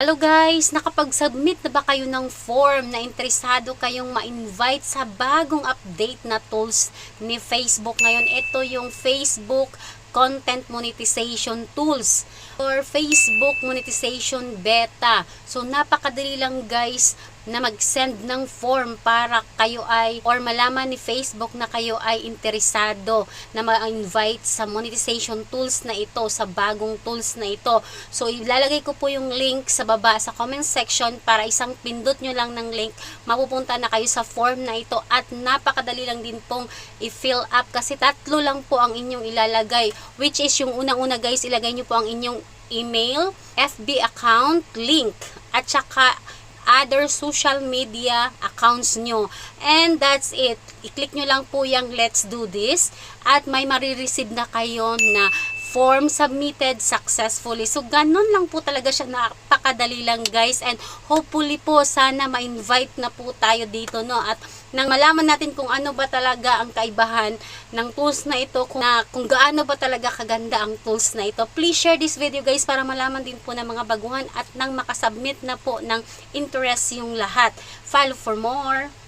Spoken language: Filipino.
Hello guys! Nakapag-submit na ba kayo ng form na interesado kayong ma-invite sa bagong update na tools ni Facebook ngayon? Ito yung Facebook Content Monetization Tools or Facebook Monetization Beta. So napakadali lang guys na mag-send ng form para kayo ay or malaman ni Facebook na kayo ay interesado na ma-invite sa monetization tools na ito, sa bagong tools na ito. So ilalagay ko po yung link sa baba sa comment section para isang pindot nyo lang ng link, mapupunta na kayo sa form na ito at napakadali lang din pong i-fill up kasi tatlo lang po ang inyong ilalagay which is yung unang-una guys, ilagay nyo po ang inyong email, FB account, link at saka other social media accounts nyo. And that's it. I-click nyo lang po yung let's do this at may marireceive na kayo na form submitted successfully. So, ganun lang po talaga siya. Napakadali lang guys. And hopefully po, sana ma-invite na po tayo dito. No? At nang malaman natin kung ano ba talaga ang kaibahan ng tools na ito, kung, na, kung gaano ba talaga kaganda ang tools na ito. Please share this video guys para malaman din po ng mga baguhan at nang makasubmit na po ng interest yung lahat. Follow for more.